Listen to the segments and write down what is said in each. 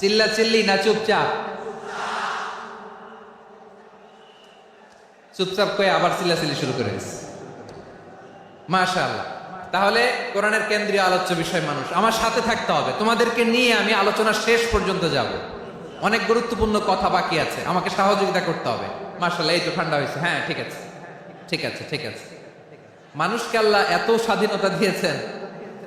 চিল্লা চিল্লি না চুপচাপ? চুপচাপ করে আবার চিল্লাচিল্লি শুরু করে দিচ্ছে মাশাআল্লাহ। তাহলে কোরআনের কেন্দ্রীয় আলোচ্য বিষয় মানুষ। আমার সাথে থাকতে হবে। তোমাদেরকে নিয়ে আমি আলোচনা শেষ পর্যন্ত যাব। অনেক গুরুত্বপূর্ণ কথা বাকি আছে। আমাকে সহযোগিতা করতে হবে। মাশাআল্লাহ, এই তো ঠান্ডা হয়েছে। হ্যাঁ ঠিক আছে। ঠিক আছে ঠিক আছে। মানুষকে আল্লাহ এত স্বাধীনতা দিয়েছেন।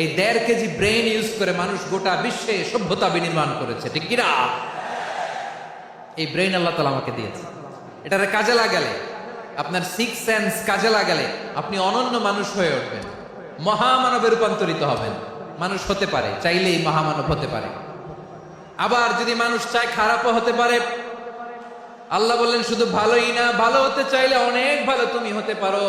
এই দেড় কেজি ব্রেন ইউজ করে মানুষ গোটা বিশ্বে সভ্যতা বিনির্মাণ করেছে, ঠিক কিনা? এই ব্রেন আল্লাহ তালা আমাকে দিয়েছে। এটার কাজে লাগালে, আপনার সিক্স সেন্স কাজে লাগালে আপনি অনন্য মানুষ হয়ে উঠবেন। মহামানবে রূপান্তরিত হবেন। মানুষ হতে পারে, চাইলেই মহামানব হতে পারে। আবার যদি মানুষ চায় খারাপও হতে পারে, আল্লাহ বললেন, শুধু ভালোই না, ভালো হতে চাইলে অনেক ভালো তুমি হতে পারো।